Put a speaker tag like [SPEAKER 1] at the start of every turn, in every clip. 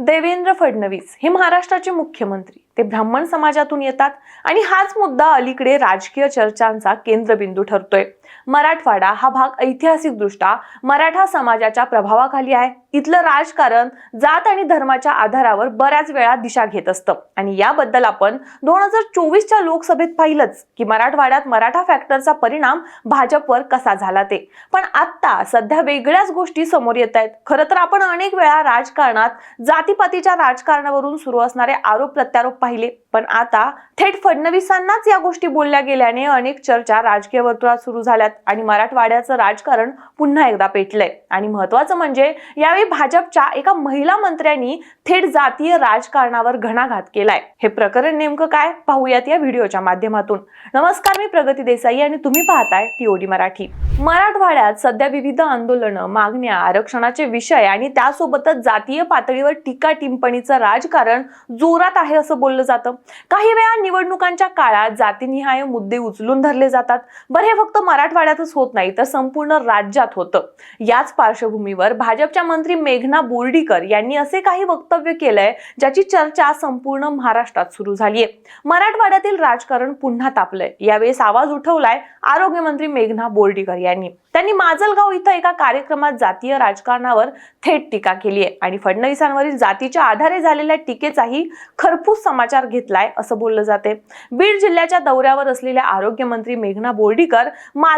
[SPEAKER 1] देवेंद्र फडणवीस हे महाराष्ट्राचे मुख्यमंत्री. ते ब्राह्मण समाजातून येतात आणि हाच मुद्दा अलीकडे राजकीय चर्चांचा केंद्रबिंदू ठरतोय. मराठवाडा हा भाग ऐतिहासिकदृष्ट्या मराठा समाजाच्या प्रभावाखाली आहे. इथलं राजकारण जात आणि धर्माच्या आधारावर बऱ्याच वेळा दिशा घेत असतं. आणि याबद्दल आपण दोन हजार चोवीसच्या लोकसभेत पाहिलंच की मराठवाड्यात मराठा फॅक्टरचा परिणाम भाजपवर कसा झाला ते. पण आता सध्या वेगळ्याच गोष्टी समोर येत आहेत. खरं तर आपण अनेक वेळा राजकारणात जातीपातीच्या राजकारणावरून सुरू असणारे आरोप प्रत्यारोप पाहिले. पण आता थेट फडणवीसांनाच या गोष्टी बोलल्या गेल्याने अनेक चर्चा राजकीय वर्तुळात सुरू झाल्यात आणि मराठवाड्याचं राजकारण पुन्हा एकदा पेटलंय. आणि महत्वाचं म्हणजे यावेळी भाजपच्या एका महिला मंत्र्यांनी थेट जातीय राजकारणावर घणाघात केलाय. हे प्रकरण नेमकं काय? पाहूयात या व्हिडिओच्या माध्यमातून. नमस्कार मी प्रगती देसाई आणि तुम्ही पाहताय टीओडी मराठी. मराठवाड्यात सध्या विविध आंदोलनं मागण्या आरक्षणाचे विषय आणि त्यासोबतच जातीय पातळीवर टीका टिंपणीचं राजकारण जोरात आहे असं बोललं जातं. काही वेळा निवडणुकांच्या काळात जातीनिहाय मुद्दे उचलून धरले जातात. बरं हे फक्त मराठवाड्यातच होत नाही तर संपूर्ण राज्यात होतं. याच पार्श्वभूमीवर भाजपच्या मंत्री मेघना बोर्डीकर यांनी असे काही वक्तव्य केलंय ज्याची चर्चा संपूर्ण महाराष्ट्रात सुरू झालीय. मराठवाड्यातील राजकारण पुन्हा तापलंय. यावेळेस आवाज उठवलाय आरोग्यमंत्री मेघना बोर्डीकर यांनी. त्यांनी माजलगाव इथं एका कार्यक्रमात जातीय राजकारणावर थेट टीका केली आहे आणि फडणवीसांवरील जातीच्या आधारे झालेल्या टीकेचाही खरपूस समाचार घेतलाय असं बोललं जाते बीड जिल्ह्याच्या दौऱ्यावर असलेल्या आरोग्यमंत्री मेघना बोर्डीकर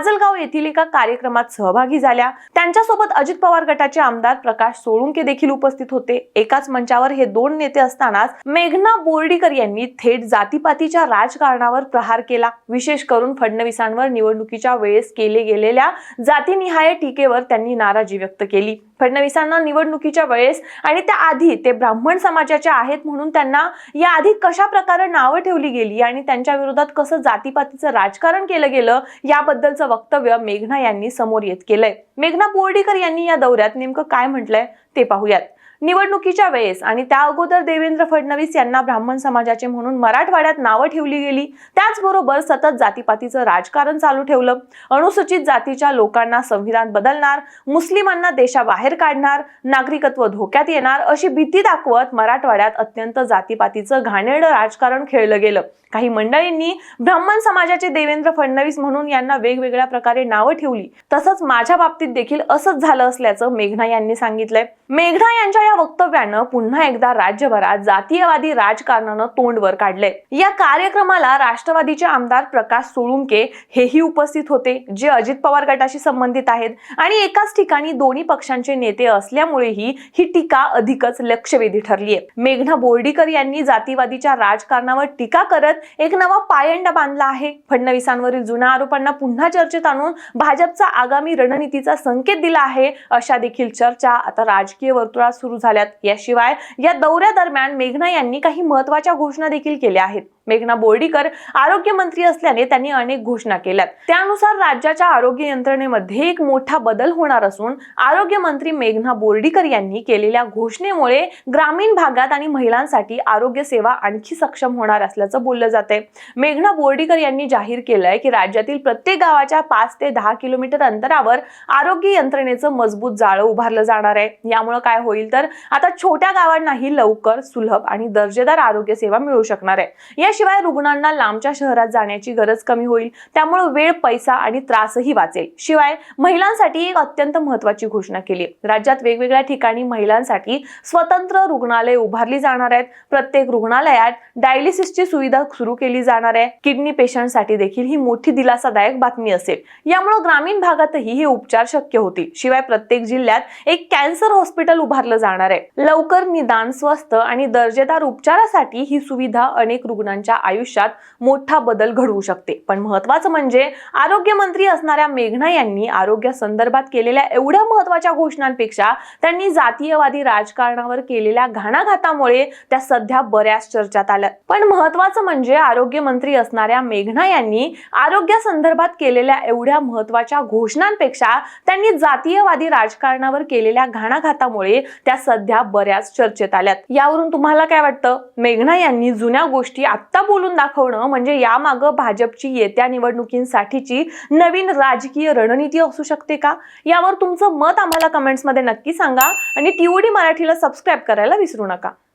[SPEAKER 1] माजलगाव येथील एका कार्यक्रमात सहभागी झाल्या. त्यांच्यासोबत अजित पवार गटाचे आमदार प्रकाश सोळुंके देखील उपस्थित होते. एकाच मंचावर हे दोन नेते असतानाच मेघना बोर्डीकर यांनी थेट जातीपातीच्या राजकारणावर प्रहार केला. विशेष करून फडणवीसांवर निवडणुकीच्या वेळेस केले गेलेल्या जातीनिहाय टीकेवर त्यांनी नाराजी व्यक्त केली. फडणवीसांना निवडणुकीच्या वेळेस आणि त्या आधी ते ब्राह्मण समाजाचे आहेत म्हणून त्यांना या आधी कशा प्रकारे नावं ठेवली गेली आणि त्यांच्या विरोधात कसं जातीपातीचं राजकारण केलं गेलं याबद्दलचं वक्तव्य मेघना यांनी समोर येत केलंय. मेघना बोर्डीकर यांनी या दौऱ्यात नेमकं काय म्हटलंय ते पाहूयात. निवडणुकीच्या वेळेस आणि त्या अगोदर देवेंद्र फडणवीस यांना ब्राह्मण समाजाचे म्हणून मराठवाड्यात नावं ठेवली गेली. त्याचबरोबर सतत जातीपातीचं राजकारण चालू ठेवलं. अनुसूचित जातीच्या लोकांना संविधान बदलणार मुस्लिमांना देशाबाहेर काढणार नागरिकत्व धोक्यात येणार अशी भीती दाखवत मराठवाड्यात अत्यंत जातीपातीचं घाणेरडं राजकारण खेळलं गेलं. काही मंडळींनी ब्राह्मण समाजाचे देवेंद्र फडणवीस म्हणून यांना वेगवेगळ्या प्रकारे नावं ठेवली. तसंच माझ्या बाबतीत देखील असंच झालं असल्याचं मेघना यांनी सांगितलंय. मेघना यांच्या या वक्तव्यानं पुन्हा एकदा राज्यभरात जातीयवादी राजकारणानं तोंड वर काढलंय. या कार्यक्रमाला राष्ट्रवादीचे आमदार प्रकाश सोळुंके हेही उपस्थित होते जे अजित पवार गटाशी संबंधित आहेत. आणि एकाच ठिकाणी दोन्ही पक्षांचे नेते असल्यामुळेही ही टीका अधिकच लक्षवेधी ठरली आहे मेघना बोर्डीकर यांनी जातीवादीच्या राजकारणावर टीका करत एक नवा पायंडा बांधला आहे. फडणवीसांवरील जुन्या आरोपांना पुन्हा चर्चेत आणून भाजपचा आगामी रणनीतीचा संकेत दिला आहे अशा देखील चर्चा आता राजकीय वर्तुळात सुरू झाल्यात. याशिवाय या दौऱ्यादरम्यान मेघना यांनी काही महत्त्वाच्या घोषणा देखील केल्या आहेत. मेघना बोर्डीकर आरोग्य मंत्री असल्याने त्यांनी अनेक घोषणा केल्यात. त्यानुसार राज्याच्या आरोग्य यंत्रणेमध्ये एक मोठा बदल होणार असून आरोग्य मंत्री मेघना बोर्डीकर यांनी केलेल्या घोषणेमुळे ग्रामीण भागात आणि महिलांसाठी आरोग्य सेवा आणखी सक्षम होणार असल्याचं बोललं जाते मेघना बोर्डीकर यांनी जाहीर केलंय की राज्यातील प्रत्येक गावाच्या पाच ते दहा किलोमीटर अंतरावर आरोग्य यंत्रणेचं मजबूत जाळं उभारलं जाणार आहे. यामुळे काय होईल तर आता छोट्या गावांनाही लवकर सुलभ आणि दर्जेदार आरोग्य सेवा मिळू शकणार आहे. याशिवाय रुग्णांना लांबच्या शहरात जाण्याची गरज कमी होईल. त्यामुळे वेळ पैसा आणि त्रासही वाचेल. शिवाय महिलांसाठी एक अत्यंत महत्वाची घोषणा केली राज्यात वेगवेगळ्या ठिकाणी महिलांसाठी स्वतंत्र रुग्णालय उभारली जाणार आहेत. प्रत्येक रुग्णालयात डायलिसिसची सुविधा सुरू केली जाणार आहे. किडनी पेशंटसाठी देखील ही मोठी दिलासादायक बातमी असेल. यामुळे ग्रामीण भागातही हे उपचार शक्य होतील. शिवाय प्रत्येक जिल्ह्यात एक कॅन्सर हॉस्पिटल उभारलं जाणार आहे. लवकर निदान स्वस्त आणि दर्जेदार उपचारासाठी ही सुविधा अनेक रुग्णांच्या आयुष्यात मोठा बदल घडवू शकते. पण महत्वाचं म्हणजे आरोग्य मंत्री असणाऱ्या मेघना यांनी आरोग्य संदर्भात केलेल्या एवढ्या महत्त्वाच्या घोषणांपेक्षा त्यांनी जातीयवादी राजकारणावर केलेल्या घाणाघातामुळे त्या सध्या बऱ्याच चर्चात आल्या. पण महत्वाचं म्हणजे आरोग्य मंत्री असणाऱ्या मेघना यांनी आरोग्य संदर्भात केलेल्या एवढ्या महत्त्वाच्या घोषणांपेक्षा त्यांनी जातीयवादी राजकारणावर केलेल्या घाणाघातामुळे त्या सध्या बऱ्याच चर्चेत आल्यात. यावरून तुम्हाला काय वाटतं? मेघना यांनी जुन्या गोष्टी आत्ता बोलून दाखवणं म्हणजे यामागं भाजपची येत्या निवडणुकींसाठीची नवीन राजकीय रणनीती असू शकते का? यावर तुमचं मत आम्हाला कमेंट्समध्ये नक्की सांगा आणि टीओडी मराठीला सबस्क्राईब करायला विसरू नका.